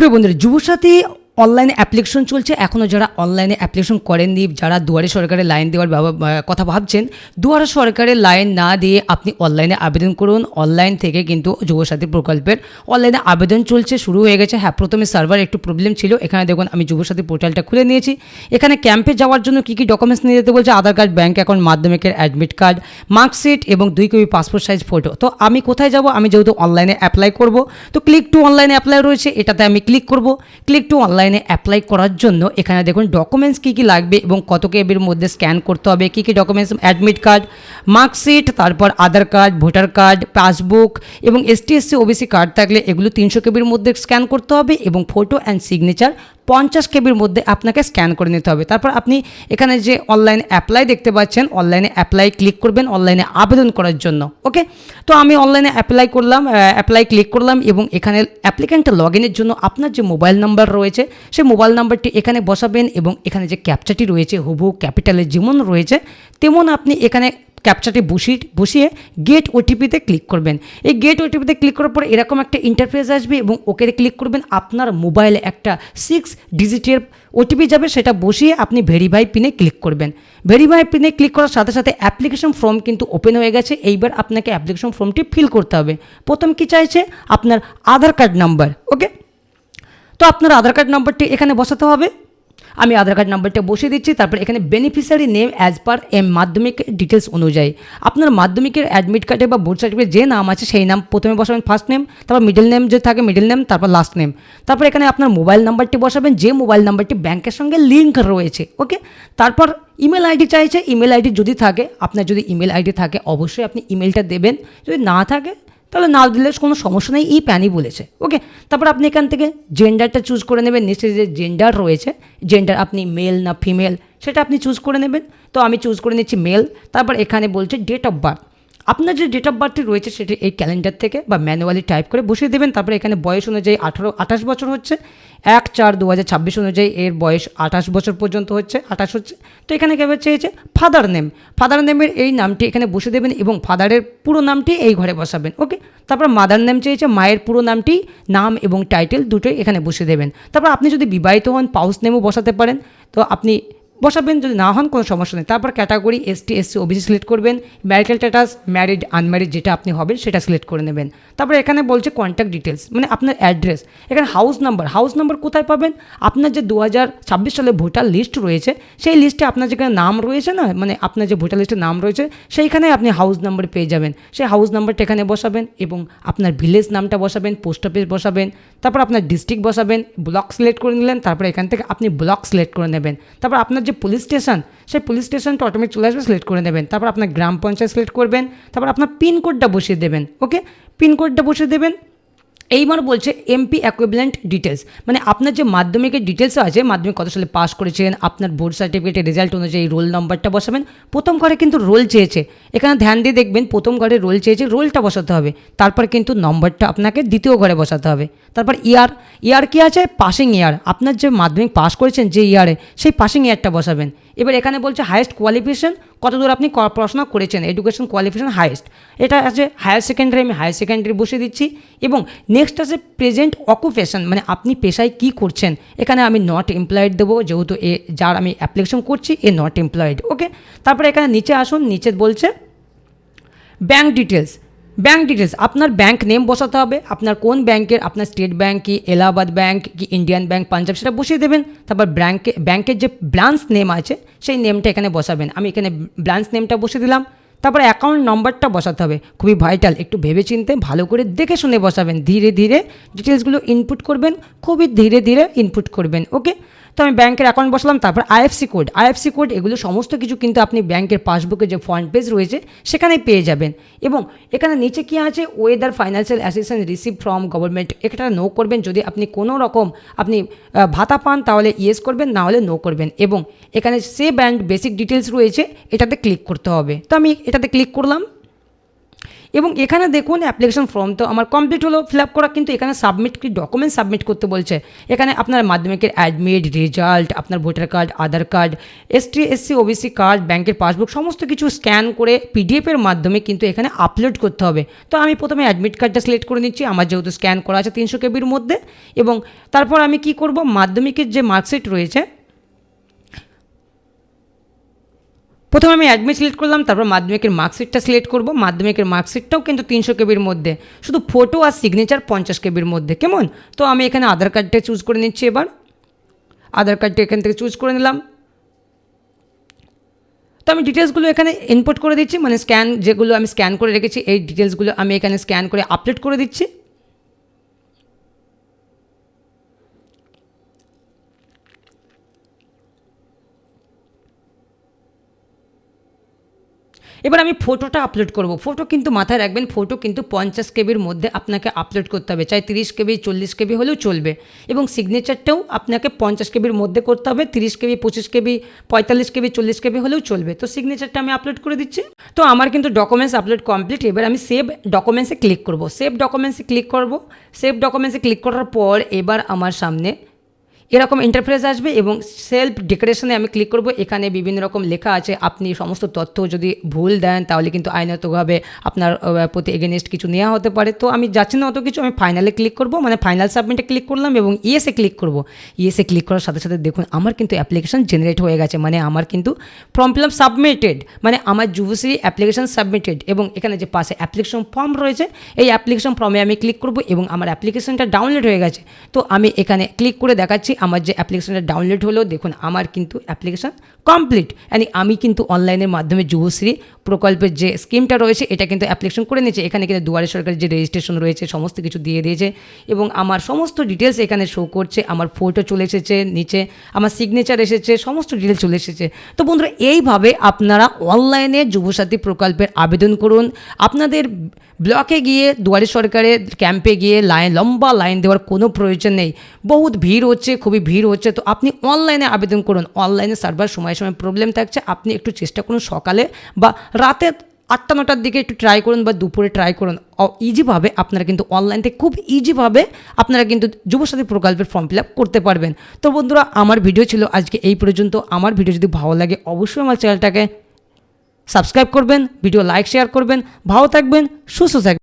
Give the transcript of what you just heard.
প্রিয় বন্ধুরা যুবসাথী অনলাইনে অ্যাপ্লিকেশন চলছে। এখনও যারা অনলাইনে অ্যাপ্লিকেশন করেননি, যারা দুয়ারে সরকারের লাইন দেওয়ার কথা ভাবছেন, দুয়ারে সরকারের লাইন না দিয়ে আপনি অনলাইনে আবেদন করুন। অনলাইন থেকে কিন্তু যুবসাথী প্রকল্পের অনলাইনে আবেদন চলছে, শুরু হয়ে গেছে। হ্যাঁ প্রথমে সার্ভার একটু প্রবলেম ছিল। এখানে দেখুন, আমি যুবসাথী পোর্টালটা খুলে নিয়েছি। এখানে ক্যাম্পে যাওয়ার জন্য কী কী ডকুমেন্টস নিয়ে যেতে বলছে? আধার কার্ড ব্যাঙ্ক অ্যাকাউন্ট মাধ্যমিকের অ্যাডমিট কার্ড মার্কশিট এবং দুই কপি পাসপোর্ট সাইজ ফটো তো আমি কোথায় যাব? আমি যেহেতু অনলাইনে অ্যাপ্লাই করব, তো ক্লিক টু অনলাইনে অ্যাপ্লাই রয়েছে। এটাতে আমি ক্লিক করব। ক্লিক টু অনলাইনে অ্যাপ্লাই করার জন্য এখানে দেখুন ডকুমেন্টস কী কী লাগবে এবং কত কেবির মধ্যে স্ক্যান করতে হবে, কী কী ডকুমেন্টস অ্যাডমিট কার্ড মার্কশিট তারপর Aadhaar card voter card passbook এবং এসটি এসসি ওবিসি কার্ড থাকলে এগুলো তিনশো কেবির মধ্যে স্ক্যান করতে হবে এবং ফটো অ্যান্ড সিগনেচার পঞ্চাশ কেবির মধ্যে আপনাকে স্ক্যান করে নিতে হবে। তারপর আপনি এখানে যে অনলাইন অ্যাপ্লাই দেখতে পাচ্ছেন, অনলাইনে অ্যাপ্লাই ক্লিক করবেন, অনলাইনে আবেদন করার জন্য, ওকে? তো আমি অনলাইনে অ্যাপ্লাই করলাম অ্যাপ্লাই ক্লিক করলাম এবং এখানে অ্যাপ্লিক্যান্ট লগ ইনের জন্য আপনার যে মোবাইল নাম্বার রয়েছে, সেই মোবাইল নাম্বারটি এখানে বসাবেন এবং এখানে যে ক্যাপচাটি রয়েছে হুবু ক্যাপিটালে যেমন রয়েছে, তেমন আপনি এখানে ক্যাপচারটি বসিয়ে বসিয়ে গেট ওটিপিতে ক্লিক করবেন। এই গেট ওটিপিতে ক্লিক করার পর এরকম একটা ইন্টারফেস আসবে এবং ওকে ক্লিক করবেন আপনার মোবাইলে একটা সিক্স ডিজিটের ওটিপি যাবে, সেটা বসিয়ে আপনি ভেরিফাই পিনে ক্লিক করবেন। ভেরিফাই পিনে ক্লিক করার সাথে সাথে অ্যাপ্লিকেশন ফর্ম কিন্তু ওপেন হয়ে গেছে, এইবার আপনাকে অ্যাপ্লিকেশন ফর্মটি ফিল করতে হবে। প্রথম কি চাইছে? আপনার আধার কার্ড নাম্বার ওকে তো আপনার আধার কার্ড নাম্বারটি এখানে বসাতে হবে। আমি আধার কার্ড নাম্বারটা বসিয়ে দিচ্ছি, তারপর এখানে beneficiary name as per M Madhyamik details অনুযায়ী। আপনার মাধ্যমিকের অ্যাডমিট কার্ডে বা বোর্ড সার্টিফিকেট যে নাম আছে সেই নাম প্রথমে বসাবেন ফার্স্ট নেম তারপর মিডল নেম যে থাকে মিডল নেম তারপর লাস্ট নেম তারপর এখানে আপনার মোবাইল নাম্বারটি বসাবেন, যে মোবাইল নাম্বারটি ব্যাংকের সঙ্গে লিঙ্ক রয়েছে ওকে তারপর ইমেল আইডি চাইছে ইমেল আইডি যদি থাকে, আপনার যদি ইমেল আইডি থাকে, অবশ্যই আপনি ইমেলটা দেবেন। যদি না থাকে তাহলে না দিলে কোনো সমস্যা নেই, এই প্যানই বলেছে। ওকে তারপর আপনি এখান থেকে জেন্ডারটা চুজ করে নেবেন নিচে যে জেন্ডার রয়েছে জেন্ডার আপনি মেল না ফিমেল সেটা আপনি চুজ করে নেবেন। তো আমি চুজ করে নিচ্ছি মেল তারপর এখানে বলছে ডেট অফ বার্থ আপনার যে ডেট অফ বার্থটি রয়েছে সেটি এই ক্যালেন্ডার থেকে বা ম্যানুয়ালি টাইপ করে বসিয়ে দেবেন। তারপরে এখানে বয়স অনুযায়ী আঠারো, আঠাশ বছর হচ্ছে। এক চার দু হাজার ছাব্বিশ অনুযায়ী এর বয়স আঠাশ বছর পর্যন্ত হচ্ছে, আঠাশ হচ্ছে। তো এখানে কেমন চেয়েছে ফাদার নেম ফাদার নেমের এই নামটি এখানে বসে দেবেন এবং ফাদারের পুরো নামটি এই ঘরে বসাবেন ওকে তারপর মাদার নেম চেয়েছে, মায়ের পুরো নামটি, নাম এবং টাইটেল দুটোই এখানে বসে দেবেন। তারপর আপনি যদি বিবাহিত হন পাউস নেমও বসাতে পারেন। তো আপনি বসাবেন, যদি না হন কোনো সমস্যা নেই। তারপর category ST SC OBC select করবেন। ম্যারিটাল স্ট্যাটাস, ম্যারিড, আনম্যারিড যেটা আপনি হবেন সেটা সিলেক্ট করে নেবেন। তারপর এখানে বলছে কন্ট্যাক্ট ডিটেলস মানে আপনার অ্যাড্রেস এখানে হাউস নাম্বার হাউস নাম্বার কোথায় পাবেন? আপনার যে দু হাজার ছাব্বিশ সালে ভোটার লিস্ট রয়েছে, সেই লিস্টে আপনার যেখানে নাম রয়েছে না মানে আপনার যে ভোটার লিস্টে নাম রয়েছে, সেইখানে আপনি হাউস নাম্বার পেয়ে যাবেন। সেই হাউস নাম্বারটা এখানে বসাবেন এবং আপনার ভিলেজ নামটা বসাবেন পোস্ট অফিস বসাবেন। তারপর আপনার ডিস্ট্রিক্ট বসাবেন ব্লক সিলেক্ট করে নিলেন, তারপর এখান থেকে আপনি ব্লক সিলেক্ট করে নেবেন। তারপর আপনার যে পুলিশ স্টেশন সেই পুলিশ স্টেশনটা অটোমেটিক চলে আসবে সিলেক্ট করে নেবেন। তারপর আপনার গ্রাম পঞ্চায়েত সিলেক্ট করবেন, তারপর আপনার পিনকোডটা বসিয়ে দেবেন ওকে পিনকোডটা বসিয়ে দেবেন এইবার বলছে এমপি অ্যাকুইভ্যালেন্ট ডিটেলস মানে আপনার যে মাধ্যমিকের ডিটেলস আছে, মাধ্যমিক কত সালে পাস করেছেন, আপনার বোর্ড সার্টিফিকেটের রেজাল্ট অনুযায়ী রোল নম্বরটা বসাবেন। প্রথম ঘরে কিন্তু রোল চেয়েছে। এখানে ধ্যান দিয়ে দেখবেন, প্রথম ঘরে রোল চেয়েছে রোলটা বসাতে হবে। তারপর কিন্তু নম্বরটা আপনাকে দ্বিতীয় ঘরে বসাতে হবে। তারপর ইয়ার ইয়ার কি আছে? পাসিং ইয়ার আপনার যে মাধ্যমিক পাস করেছেন, যে ইয়ারে সেই পাসিং ইয়ারটা বসাবেন। এবার এখানে বলছে হায়েস্ট কোয়ালিফিকেশন কত দূর আপনি পড়াশোনা করেছেন এডুকেশন কোয়ালিফিকেশন হায়েস্ট এটা আছে হায়ার সেকেন্ডারি আমি হায়ার সেকেন্ডারি বসিয়ে দিচ্ছি। এবং নেক্সট আছে প্রেজেন্ট অকুপেশন মানে আপনি পেশায় কী করছেন। এখানে আমি নট এমপ্লয়েড দেবো, যেহেতু এ, যার আমি অ্যাপ্লিকেশন করছি, এ নট এমপ্লয়েড ওকে তারপরে এখানে নিচে আসুন, নিচে বলছে ব্যাঙ্ক ডিটেলস ব্যাঙ্ক ডিটেলস আপনার ব্যাঙ্ক নেম বসাতে হবে, আপনার কোন ব্যাংকের আপনার স্টেট ব্যাঙ্ক কি, এলাহাবাদ ব্যাঙ্ক কি ইন্ডিয়ান ব্যাঙ্ক পাঞ্জাব সেটা বসিয়ে দেবেন, তারপর ব্যাঙ্কে ব্যাঙ্কের যে ব্রাঞ্চ নেম আছে, সেই নেমটা এখানে বসাবেন। আমি এখানে ব্রাঞ্চ নেমটা বসিয়ে দিলাম, তারপর অ্যাকাউন্ট নম্বরটা বসাতে হবে। খুবই ভাইটাল একটু ভেবে চিনতে ভালো করে দেখে শুনে বসাবেন, ধীরে ধীরে ডিটেলসগুলো ইনপুট করবেন, খুবই ধীরে ধীরে ইনপুট করবেন ওকে তো আমি ব্যাংকের অ্যাকাউন্ট বসালাম, তারপর আইএফসি কোড আইএফসি কোড এগুলো সমস্ত কিছু কিন্তু আপনি ব্যাংকের পাসবুকে যে ফ্রন্ট পেজ রয়েছে সেখানে পেয়ে যাবেন। এবং এখানে নিচে কি আছে? Whether financial assistance receive from government এটা নো করবেন। যদি আপনি কোনো রকম আপনি ভাতা পান, তাহলে ইয়েস করবেন, না হলে নো করবেন। এবং এখানে সে ব্যান্ড বেসিক ডিটেলস রয়েছে, এটাতে ক্লিক করতে হবে। তো আমি এটাতে ক্লিক করলাম। এবং এখানে দেখুন অ্যাপ্লিকেশন ফর্ম তো আমার কমপ্লিট হলো ফিল আপ করা, কিন্তু এখানে সাবমিট কি ডকুমেন্ট সাবমিট করতে বলছে। এখানে আপনার মাধ্যমিকের অ্যাডমিট রেজাল্ট আপনার voter card Aadhaar card ST SC OBC card ব্যাংকের পাসবুক সমস্ত কিছু স্ক্যান করে পিডিএফের মাধ্যমে কিন্তু এখানে আপলোড করতে হবে। তো আমি প্রথমে অ্যাডমিট কার্ডটা সিলেক্ট করে নিচ্ছি, আমার যেহেতু স্ক্যান করা আছে তিনশো কেবির মধ্যে, এবং তারপর আমি কি করব? মাধ্যমিকের যে মার্কশিট রয়েছে প্রথমে আমি অ্যাডমিট সিলেক্ট করলাম, তারপর মাধ্যমিকের মার্কশিটটা সিলেক্ট করব। মাধ্যমিকের মার্কশিটটাও কিন্তু তিনশো কেবির মধ্যে। শুধু ফটো আর সিগনেচার পঞ্চাশ কেবির মধ্যে, কেমন? তো আমি এখানে আধার কার্ডটা চুজ করে নিচ্ছি এবার। আধার কার্ডটা এখান থেকে চুজ করে নিলাম। তো আমি ডিটেলসগুলো এখানে ইনপুট করে দিচ্ছি মানে স্ক্যান যেগুলো আমি স্ক্যান করে রেখেছি, এই ডিটেলসগুলো আমি এখানে স্ক্যান করে আপলোড করে দিচ্ছি। এবার আমি ফটোটা আপলোড করব। ফটো কিন্তু মাথায় রাখবেন ফটো কিন্তু পঞ্চাশ কেবির মধ্যে আপনাকে আপলোড করতে হবে। চাই তিরিশ কেবি, চল্লিশ কেবি হলেও চলবে। এবং সিগনেচারটাও আপনাকে পঞ্চাশ কেবির মধ্যে করতে হবে। তিরিশ কেবি, পঁচিশ কেবি, পঁয়তাল্লিশ কেবি, চল্লিশ কেবি হলেও চলবে। তো সিগনেচারটা আমি আপলোড করে দিচ্ছি। তো আমার কিন্তু ডকুমেন্টস আপলোড কমপ্লিট এবার আমি সেভ ডকুমেন্টসে ক্লিক করব। সেভ ডকুমেন্টসে ক্লিক করব। সেভ ডকুমেন্টসে ক্লিক করার পর এবার আমার সামনে এরকম ইন্টারফেস আসবে এবং সেলফ ডেকোরেশনে আমি ক্লিক করব। এখানে বিভিন্ন রকম লেখা আছে। আপনি সমস্ত তথ্য যদি ভুল দেন, তাহলে কিন্তু আইনতভাবে আপনার প্রতি এগেনস্ট কিছু নেওয়া হতে পারে। তো আমি যাচ্ছি না অত কিছু, আমি ফাইনালে ক্লিক করব। মানে ফাইনাল সাবমিটে ক্লিক করলাম এবং ইএসএ ক্লিক করব। ইএসএ ক্লিক করার সাথে সাথে দেখুন, আমার কিন্তু অ্যাপ্লিকেশন জেনারেট হয়ে গেছে। মানে আমার কিন্তু ফর্ম ফিল সাবমিটেড মানে আমার যুবশ্রী অ্যাপ্লিকেশন সাবমিটেড এবং এখানে যে পাশে অ্যাপ্লিকেশন ফর্ম রয়েছে, এই অ্যাপ্লিকেশন ফর্মে আমি ক্লিক করব এবং আমার অ্যাপ্লিকেশনটা ডাউনলোড হয়ে গেছে। তো আমি এখানে ক্লিক করে দেখাচ্ছি। আমার যে অ্যাপ্লিকেশনটা ডাউনলোড হলো, দেখুন, আমার কিন্তু অ্যাপ্লিকেশান কমপ্লিট মানে আমি কিন্তু অনলাইনের মাধ্যমে যুবশ্রী প্রকল্পের যে স্কিমটা রয়েছে, এটা কিন্তু অ্যাপ্লিকেশন করে নিয়েছে। এখানে কিন্তু দুয়ারে সরকারের যে রেজিস্ট্রেশন রয়েছে, সমস্ত কিছু দিয়ে দিয়েছে। এবং আমার সমস্ত ডিটেলস এখানে শো করছে। আমার ফটো চলে এসেছে নিচে, আমার সিগনেচার এসেছে, সমস্ত ডিটেলস চলে এসেছে। তো বন্ধুরা, এইভাবে আপনারা অনলাইনে যুবসাথী প্রকল্পের আবেদন করুন। আপনাদের ব্লকে গিয়ে, দুয়ারে সরকারের ক্যাম্পে গিয়ে লাইন লম্বা লাইন দেওয়ার কোনো প্রয়োজন নেই। বহুত ভিড় হচ্ছে, খুবই ভিড় হচ্ছে। তো আপনি অনলাইনে আবেদন করুন। অনলাইনে সার্ভার সময় সময় প্রবলেম থাকছে। আপনি একটু চেষ্টা করুন সকালে বা রাতে আটটা, নটার দিকে একটু ট্রাই করুন বা দুপুরে ট্রাই করুন। ইজিভাবে আপনারা কিন্তু অনলাইন থেকে খুব ইজিভাবে আপনারা কিন্তু যুবসাথী প্রকল্পের ফর্ম ফিল করতে পারবেন। তো বন্ধুরা, আমার ভিডিও ছিল আজকে এই পর্যন্ত। আমার ভিডিও যদি ভালো লাগে, অবশ্যই আমার চ্যানেলটাকে সাবস্ক্রাইব করবেন ভিডিও লাইক শেয়ার করবেন। ভালো থাকবেন, সুস্থ থাকবেন।